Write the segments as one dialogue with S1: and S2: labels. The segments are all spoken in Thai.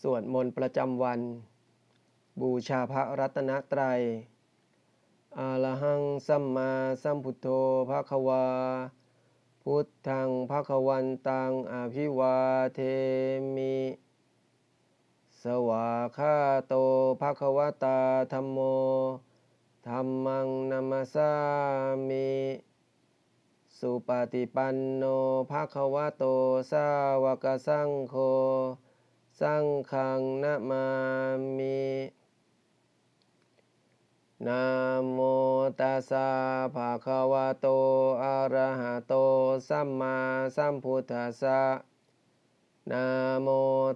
S1: สวดมนต์ประจำวัน บูชาพระรัตนตรัยอาลหังสัมมาสัมพุทโธภะคะวา พุทธังภะคะวันตังอภิวาเทมิ สวาคาโตภะคะวตาธัมโมธัมมังนัมสามิ สุปฏิปันโนภะคะวะโตสาวกสังโฆ สังฆังนะมามินะโมตัสสะภะคะวะโต อะระหะโต สัมมาสัมพุทธัสสะนะโม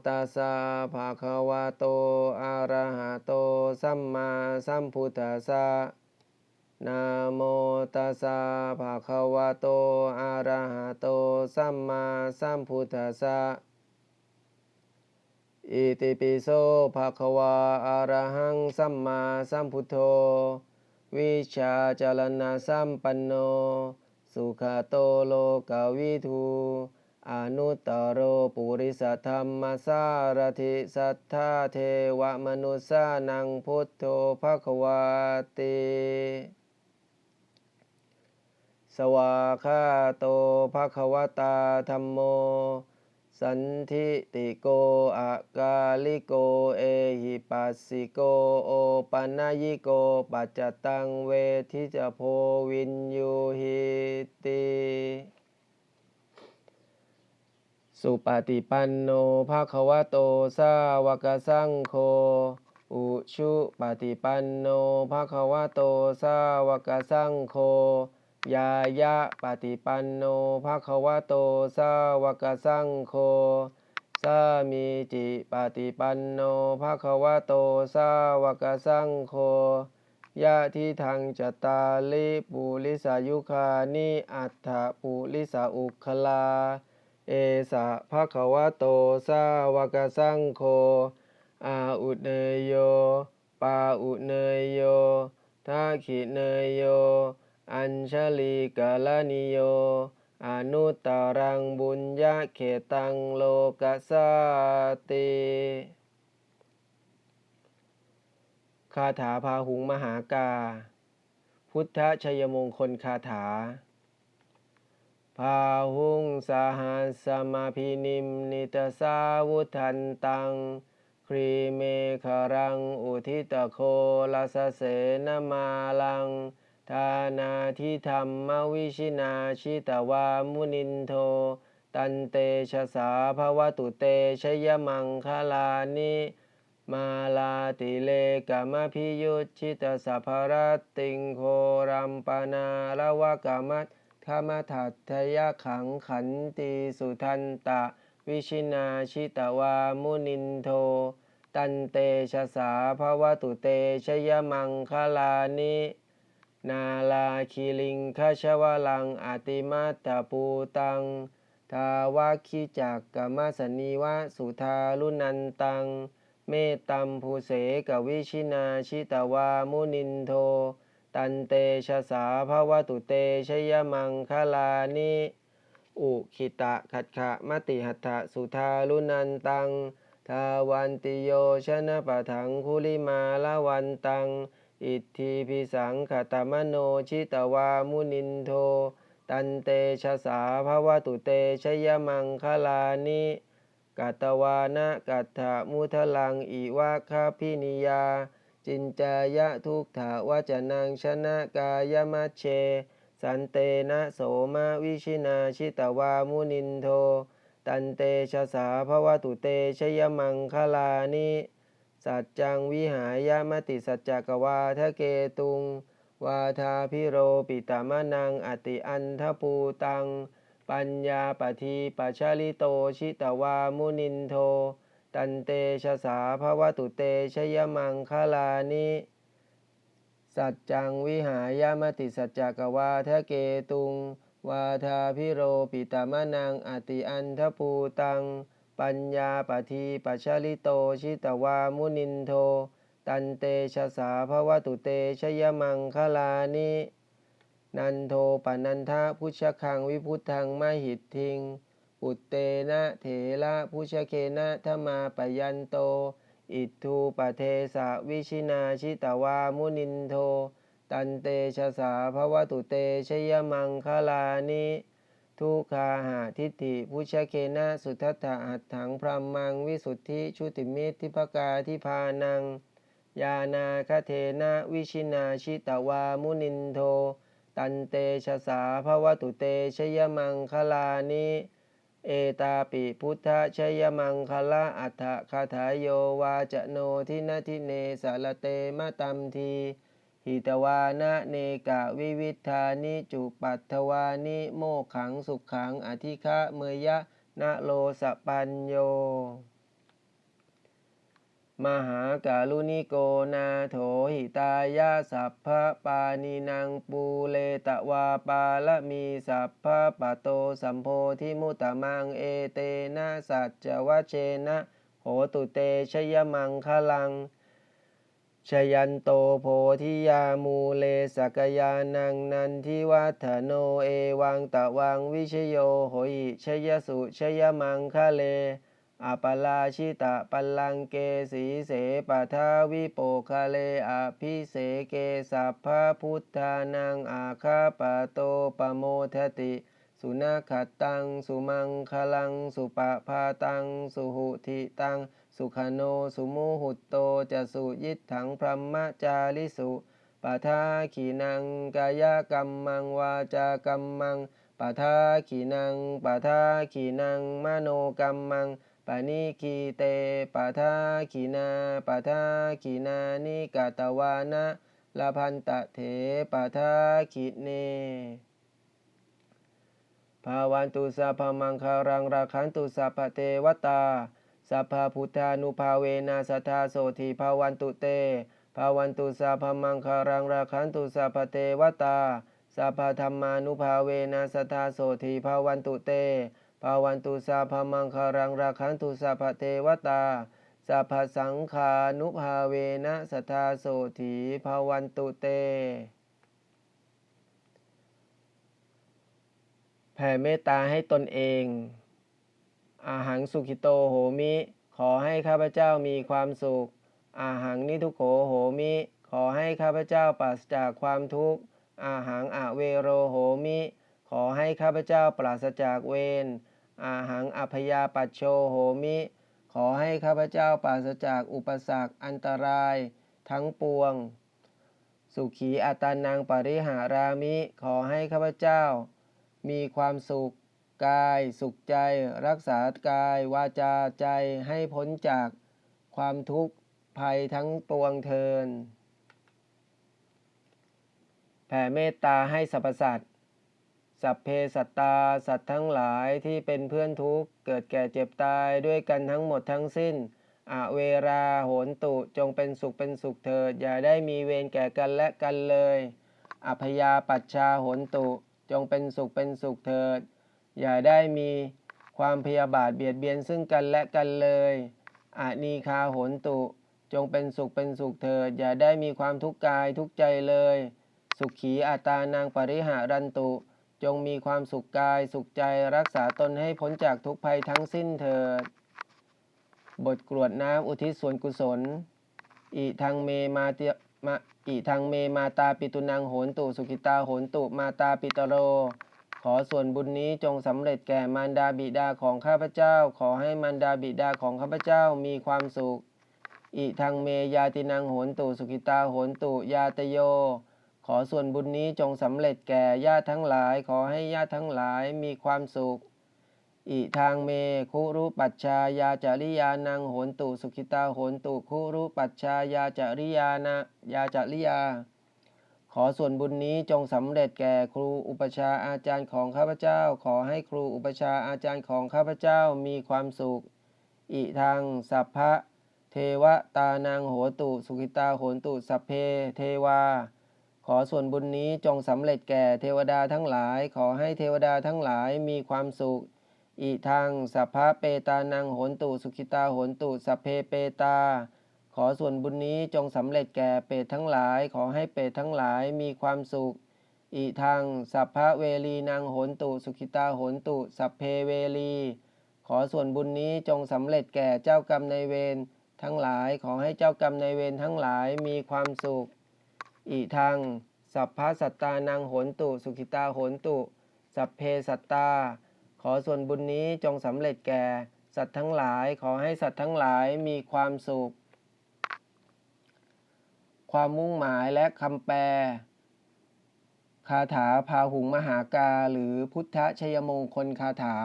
S1: ตัสสะภะคะวะโต อะระหะโต สัมมาสัมพุทธัสสะนะโมตัสสะภะคะวะโต อะระหะโต สัมมาสัมพุทธัสสะ อิติปิโสภะคะวะอะระหังสัมมาสัมพุทโธ วิชาจารณะสัมปันโน สุขโตโลกวิทูอนุตตโรปุริสธรรมสารถิสัทธาเทวมนุสานังพุทโธภะคะวาติสวาคาโตภะคะวตาธัมโม สันทิติโกอะกาลิโก เอหิปัสสิโก โอปันญิโก ปัจจตังเวทิจโพวินยูหิติสุปฏิปันโนภาควะโตสาวกสังโฆ อุชุปฏิปันโนภาควะโตสาวกสังโฆ ยายะปฏิปันโนภาคะวะโตสาวกสังโฆสามีจิปฏิปันโนภาคะวะโตสาวกสังโฆยะทิทังจตาลิปุริสายุคานิอัฏฐปุริสาอุคลา เอสะภะคะวะโตสาวกสังโฆอาอุเนยโย ปาอุเนยโยทักขิเนยโย อัญชลีกาลนิโย อนุตตรังบุญญาเขตังโลกัสสาติคาถาพาหุงมหากา พุทธชัยมงคลคาถา พาหุงสหัสมาพินิมนิตสาวุทันตัง ครีเมฆรัง อุทิตโคลาสเสนมาลัง ทานาทิธรรมวิชินาชิตวามุนินโท ตันเตชะสาภวตุเตชยมังคลานิมาลาติเลกามพิยุตชิตสัพพรตติงโครัมปนาละวะกามัตขมทัตทยขังขันติสุทันตะ วิชินาชิตวามุนินโท ตันเตชะสาภวตุเตชยมังคลานิ นาลาคิลิงคชวลังอติมัตตปูตัง ทาวาคิจักกมสนีวะสุทารุนันตัง เมตตัมภูเสกวิชินาชิตวามุนินโท ตันเตชะสาภวตุเตชยมังคลานิอุคิตะขัดขะมติหัตถะสุทารุนันตัง ทาวันติโยชนะปะถังคุลิมาละวันตัง อิทธิพิสังขตมโนชิตวามุนินโท ตันเตชะสาภวตุเตชยมังคลานิกัตวานะกัตถมุทลังอิวะคาพินิยา จินจายะทุกถาวจนังชนะกายมัชเช สันเตนะโสมาวิชินาชิตวามุนินโท ตันเตชะสาภวตุเตชยมังคลานิ สัจจังวิหายามติสัจจกวาทะเกตุง วาทาพิโรปิตามะนังอติอันทปูตัง ปัญญาปทีปัชาลิโตชิตวามุนินโท ตันเตชะสาภวตุเตชยมังคลานิสัจจังวิหายามติสัจจกวาทะเกตุง วาทาพิโรปิตามะนังอติอันทปูตัง ปัญญาปทีปัชลิโตชิตวามุนินโท ตันเตชะสาภวตุเตชยมังคลานินันโทปนันทะพุชคังวิพุทธังมหิตทิงปุตเตนะเถระพุชเคนะธรรมาปยันโต อิทธุปเทสะวิชินาชิตวามุนินโท ตันเตชะสาภวตุเตชยมังคลานิ ทุกขาหาทิฏฐิพุชเคนะสุทัตถะหัตถังพรหมังวิสุทธิชุติมิตทิภกาทิพานัง ยานาคเทนะวิชินาชิตวามุนินโท ตันเตชะสาภวตุเตชยมังคลานิเอตาปิพุทธชยมังคละอัฏฐคาถาโยวาจโนทินทิเนสารเตมะตัมที หิตวานะเนกะวิวิธานิจุปัตถวานิโมขังสุขขังอธิคะเมยะนะโลสปัญโย มหากาลุนิโกนาโถหิตายะสัพพะปานินางปูเลตะวาปาละมีสัพพะปะโตสัมโพธิมุตตมังเอเตนะสัจจวะเชนะโหตุเตชยมังคลัง ชยันโตโพธิยามูเลสกยานังนันทิวัฒโนเอวังตะวังวิชโยโหหิชยสุชยมังคะเลอาปลาชิตะปัลังเกสีเสปทาวิโปคะเลอภิเสเกสัพพะพุทธานังอาคาปโตปโมทติ สุนัขตัง สุมังคลัง สุปะพาตัง สุหุทิตัง สุขโนสุมุหุตโตจะสุยิตถังพรหมจาริสุปะทาขีนังกายกรรมังวาจากรรมังปะทาขีนังปะทาขีนังมโนกรรมังปานิคีเตปะทาขีนาปะทาขีนานิกาตวานะลาพันตะเถปะทาขีเนภาวันตุสัพมังคารังราคันตุสัพพเทวตา สัพพพุทธานุภาเวนะสัทธาโสธีภาวันตุเตภาวันตุสัพพมังคารังราคันตุสัพพเทวตาสัพพธรรมานุภาเวนะสัทธาโสธีภาวันตุเตภาวันตุสัพพมังคารังราคันตุสัพพเทวตาสัพพสังขานุภาเวนะสัทธาโสธีภาวันตุเตแผ่เมตตาให้ตนเอง อาหังสุขิโตโหมิ ขอให้ข้าพเจ้ามีความสุข อาหังนิทุโขโหมิ ขอให้ข้าพเจ้าปราศจากความทุกข์ อาหังอเวโรโหมิ ขอให้ข้าพเจ้าปราศจากเวร อาหังอพยาปัชโชโหมิ ขอให้ข้าพเจ้าปราศจากอุปสรรคอันตราย ทั้งปวง สุขีอัตานังปริหารามิ ขอให้ข้าพเจ้า มีความสุข กาย สุขใจ รักษากาย วาจาใจให้พ้นจากความทุกข์ภัยทั้งปวงเทิน แผ่เมตตาให้สรรพสัตว์สัพเพสัตตา สัตว์ทั้งหลายที่เป็นเพื่อนทุกข์ เกิดแก่เจ็บตายด้วยกันทั้งหมดทั้งสิ้นอเวราโหนตุจงเป็นสุขเป็นสุขเถิด อย่าได้มีเวรแก่กันและกันเลย อัพยาปัชชาโหนตุจงเป็นสุขเป็นสุขเถิด อย่าได้มีความพยาบาทเบียดเบียนซึ่งกันและกันเลยอานีคาโหนตุ จงเป็นสุขเป็นสุขเถิด อย่าได้มีความทุกข์กายทุกใจเลย สุขีอาตานางปริหารันตุ จงมีความสุขกายสุขใจรักษาตนให้พ้นจากทุกภัยทั้งสิ้นเถิด บทกรวดน้ำอุทิศส่วนกุศล อิทางเมมาเตมาอิทางเมมาตาปิตุนังโหนตุ สุขิตาโหนตุ มาตาปิตโร ขอส่วนบุญนี้จงสำเร็จแก่มารดาบิดาของข้าพเจ้า ขอให้มารดาบิดาของข้าพเจ้ามีความสุข อิทางเมยาตินังโหนตุสุขิตาโหนตุยาตโย ขอส่วนบุญนี้จงสำเร็จแก่ญาติทั้งหลาย ขอให้ญาติทั้งหลายมีความสุข อิทางเมคุรุปัชชายาจาริยานังโหนตุสุขิตาโหนตุคุรุปัชชายาจาริยานะยาจาริยา ขอส่วนบุญนี้จงสำเร็จแก่ครูอุปชาอาจารย์ของข้าพเจ้า ขอให้ครูอุปชาอาจารย์ของข้าพเจ้ามีความสุข อิทังสัพพะเทวตานังโหตุ สุขิตาโหนตุสัพเพเทวา ขอส่วนบุญนี้จงสำเร็จแก่เทวดาทั้งหลาย ขอให้เทวดาทั้งหลายมีความสุข อิทังสัพพะเปตานังโหนตุสุขิตาโหนตุสัพเพเปตา ขอส่วนบุญนี้จงสำเร็จแก่เปรตทั้งหลาย ขอให้เปรตทั้งหลายมีความสุขอิทังสัพพะเวลีนางโหนตุ สุขิตาโหนตุ สัพเพเวลี ขอส่วนบุญนี้จงสำเร็จแก่เจ้ากรรมนายเวรทั้งหลาย ขอให้เจ้ากรรมนายเวรทั้งหลายมีความสุขอิทังสัพพะสัตตานังโหนตุ สุขิตาโหนตุ สัพเพสัตตา ขอส่วนบุญนี้จงสำเร็จแก่ สัตว์ทั้งหลาย ขอให้สัตว์ทั้งหลายมีความสุข ความมุ่งหมายและคำแปล คาถาพาหุงมหากา หรือพุทธชยมงคลคาถา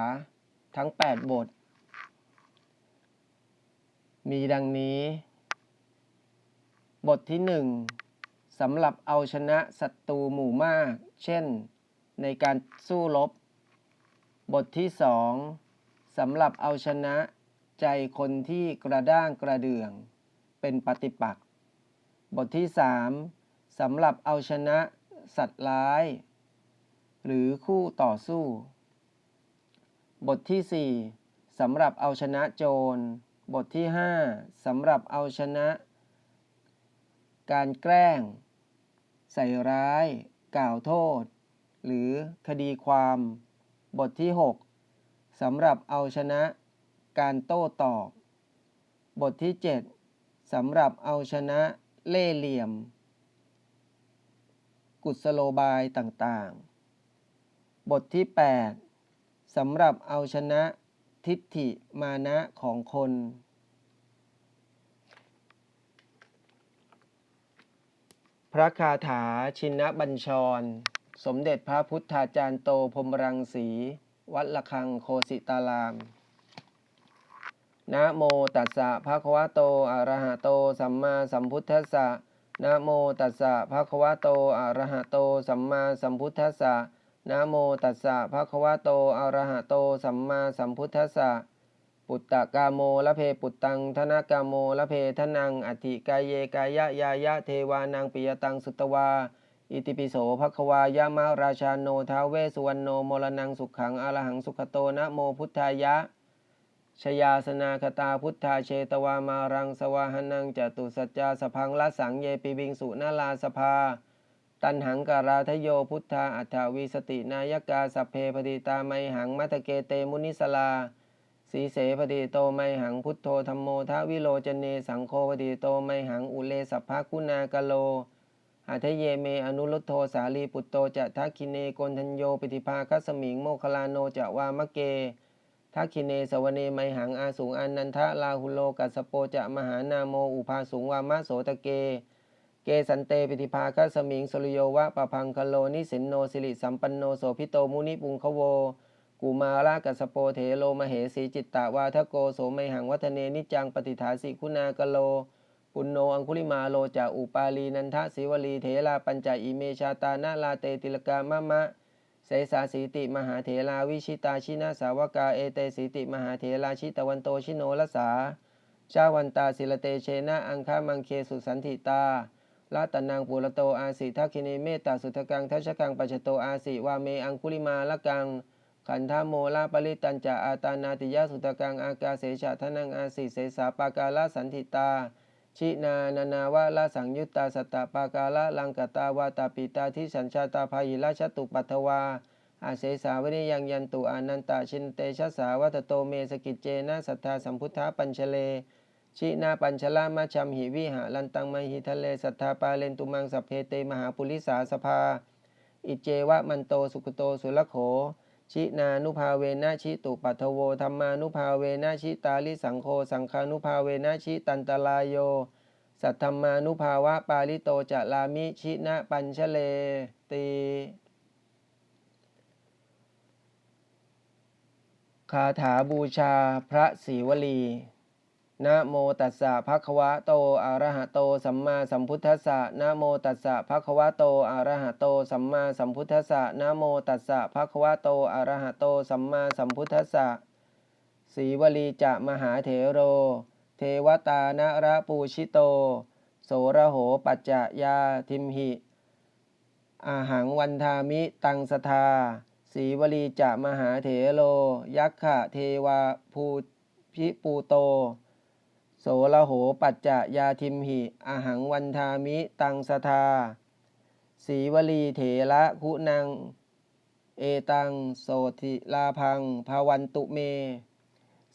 S1: ทั้ง 8 บท มีดังนี้ บทที่หนึ่งสำหรับเอาชนะศัตรูหมู่มาก เช่น ในการสู้รบบทที่สองสำหรับเอาชนะใจคนที่กระด้างกระเดื่อง เป็นปฏิปักษ์ บทที่สามสำหรับเอาชนะสัตว์ร้าย หรือคู่ต่อสู้ บทที่สี่สำหรับเอาชนะโจร บทที่ห้าสำหรับเอาชนะ การแกล้ง ใส่ร้าย กล่าวโทษ หรือคดีความ บทที่ 6สำหรับเอาชนะ การโต้ตอบบทที่ 7สำหรับเอาชนะ เล่เหลี่ยม กุศโลบายต่างๆ บทที่ 8 สำหรับเอาชนะทิฏฐิมานะของคน พระคาถาชินบัญชร สมเด็จพระพุทธาจารย์โตพรมรังสี วัดละคังโคสิตาราม นะโมตัสสะภะคะวะโตอะระหะโต สัมมาสัมพุทธัสสะนะโมตัสสะภะคะวะโตอะระหะโต สัมมาสัมพุทธัสสะนะโมตัสสะภะคะวะโตอะระหะโต สัมมาสัมพุทธัสสะปุตตะกาโมละเพปุตตังธนกาโมละเพทนังอธิกายเยกายะยายะเทวานังปิยตังสุตวา อิติปิโสภควายามะราชาโนทาวเวสสุวรรณโนมรณังสุขังอรหังสุขโตนะโมพุทธายะ ชยาสนาคตาพุทธาเชตวามารังสวาหนังจตุสัจจาสพังละสังเยปิบิงสุนาลาสภา ตันหังการาทโยพุทธาอัฏฐวิสตินายกาสัพเพปฏิตาไมหังมัตเกเตมุนิสลาสีเสปฏิโตไมหังพุทโธธรรมโมทะวิโลจเนสังโฆปฏิโตไมหังอุเลสัพพะคุณากโลอัทเยเมอนุรุตโทสาลีปุตโตจะทักคิเนโกนทัญโยปิติภาคัสมิงโมคลาโนจะวามะเก ทักคิเนสวเนไมหังอาสุงอนันทะลาหุโลกัสโปจะมหานาโมอุภาสุงวามะโสตเก เกสันเตปิติภาคัสมิงสุริโยวะปะพังคโลนิสินโนสิริสัมปันโนโสพิโตมุนิปุงคโวกุมารากัสโปเถโลมเหสีจิตตาวาทโกโสไมหังวัฒเนนิจังปฏิฐาสิคุณากโลปุณโนอังคุลิมาโลจาอุปาลีนันทะศิวลีเถราปัญจอิเมชาตานาลาเตติลกามะมะ เสสาสีติมหาเถราวิชิตาชินาสาวกาเอเตสีติมหาเถราชิตวันโตชิโนลสาชาวันตาศิลเตเชนะอังคามังเคสุสันติตาลาตนังปุระโตอาสิทักขิเนเมตตาสุทกังทัชกังปัจจโตอาสิวาเมอังคุลิมาละกัง ขันธโมลาปริตัญจะอาตานาติยะสุตกังอากาเสชะทนังอาสิเสสาปากาลสันติตา ชินานานาวะละสังยุตตาสตปากาละลังกตาวาตาปิตาทิสัญชาตาภายิราชตุปัทวา อาเสสาวนิยังยันตุอานันตาชินเตชะสาวัตโตเมสกิจเจนะสัทธาสัมพุทธาปัญชเล ชินาปัญชลามาชัมหิวิหาลันตังมหิทะเลสัทธาปาเลนตุมังสัพเพเตมหาปุริสาสภา อิเจวะมันโตสุขโตสุลโข ชินานุภาเวนะชิตุปัทโวธรรมานุภาเวนะชิตาลิสังโฆสังคานุภาเวนะชิตันตลายโย สัทธรรมานุภาวะปาลิโตจะลามิชินะปัญชเลตีคาถาบูชาพระศรีวลี นะโมตัสสะภะคะวะโตอะระหะโต สัมมาสัมพุทธัสสะนะโมตัสสะภะคะวะโตอะระหะโต สัมมาสัมพุทธัสสะนะโมตัสสะภะคะวะโตอะระหะโต สัมมาสัมพุทธัสสะศรีวลีจะมหาเถโร เทวตานะระปูชิโต โสระโหปัจจะยาทิมหิ อาหังวันทามิตังสทาศรีวลีจะมหาเถโลยักขะเทวาภูพิปูโต โสระโหปัจจะยาทิมหิอหังวันทามิตังสทาสีวลีเถระคุณังเอตังโสติลาพังภาวันตุเม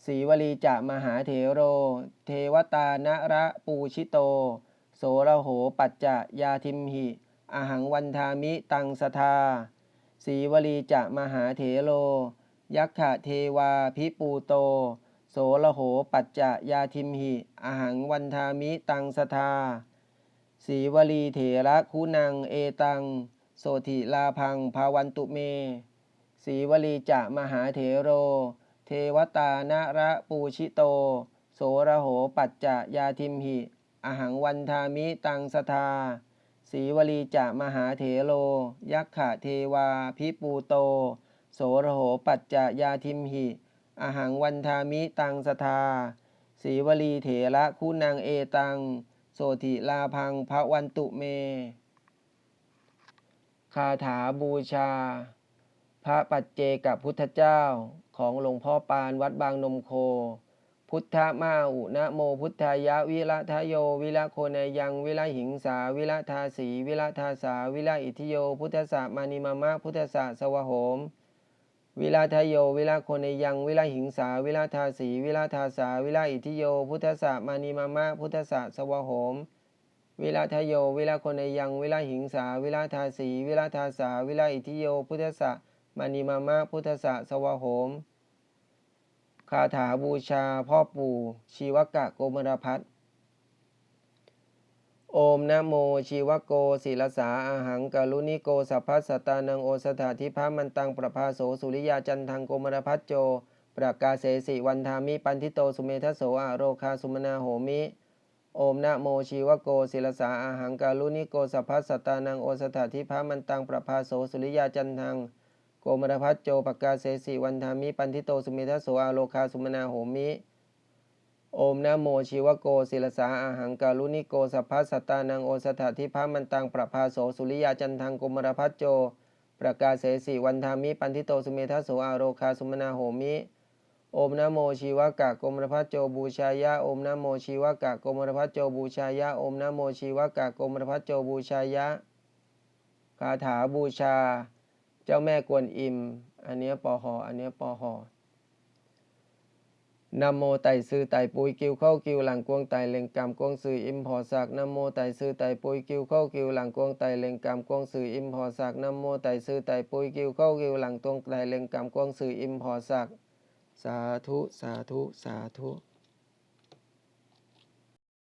S1: สีวลีจะมหาเถโร เทวตานะระปูชิโต โสระโหปัจจะยาทิมหิอหังวันทามิตังสทาสีวลีจะมหาเถโลยักขะเทวาพิปูโต โสระโหปัจจะยาทิมหิ อหังวันทามิตังสทาสีวลีเถระคุณังเอตัง โสธิลาพังภาวันตุเม สีวลีจะมหาเถโร เทวตานระปูชิโต โสระโหปัจจะยาทิมหิ อหังวันทามิตังสทาสีวลีจะมหาเถโลยักขะเทวาพิปูโต โสระโหปัจจะยาทิมหิ อหังวันทามิตังสทาสีวลีเถระคุณังเอตัง โสธิลาพังพระวันตุเม คาถาบูชา พระปัจเจกับพุทธเจ้าของหลวงพ่อปานวัดบางนมโค พุทธมาอุนะโมพุทธายะวิระทะโย วิระโคเนยังวิระหิงสา วิระทาสี วิระทาสา วิระอิทิโย พุทธสามานิมามะพุทธสาสวะโหม วิระทะโย วิระโคนยัง วิระหิงสาวิระทาสีวิระทาสาวิระอิทิโยพุทธสามานิมามะพุทธสาสวะโหมวิราทโยวิราคนในยังวิราหิงสา วิราทาสี วิราทาสา วิราอิทิโย พุทธะมานิมามะ พุทธะสวะโหม คาถาบูชาพ่อปู่ ชีวกะโกมรพัฒ โอมนะโมชีวโกศิลสาอาหังกาลุนิโกสัพพัสตานังโอสถาธิพามันตังประภาโสสุริยาจันทังโกมรพัฒโจ ประกาเสสิวันทามิปันทิโตสุเมทโสอาโรคาสุมนาโหมิ โอมนะโมชีวโกศิลสาอาหังกาลุนิโกสัพพัสตานังโอสถาธิพามันตังประภาโสสุริยาจันทังโกมรพัฒโจปกกาเสสิวันธามิปันทิโตสุเมทโสอาโลคาสุมนาโหมิ โอมนะโมชีวโกศิลสาอาหังกาลุนิโกสัพพัสสตานังโอสถาธิพามันตังประภาโสสุริยาจันทังโกมรพัฒโจ ประกาศเสสิวันธามิปันทิโตสุเมทโสอาโลคาสุมนาโหมิ โอมนะโมชีวกะโกมรพัฒโจบูชายะโอมนะโมชีวกะโกมรพัฒโจบูชายะโอมนะโมชีวกะโกมรพัฒโจบูชายะคาถาบูชา เจ้าแม่กวนอิม อันเนี้ยปอหออันเนี้ยปอหอ นโมไตซื่อไตปุยกิวเข้ากิวหลังกวงไตเล็งกรรมกวงสื่ออิมพอสักนโมไตซื่อไตปุยกิวเข้ากิวหลังกวงไตเล็งกรรมกวงสื่ออิมพอสักนโมไตซื่อไตปุยกิวเข้ากิวหลังตวงไตเล็งกรรมกวงสื่ออิมพอสักสาธุสาธุสาธุ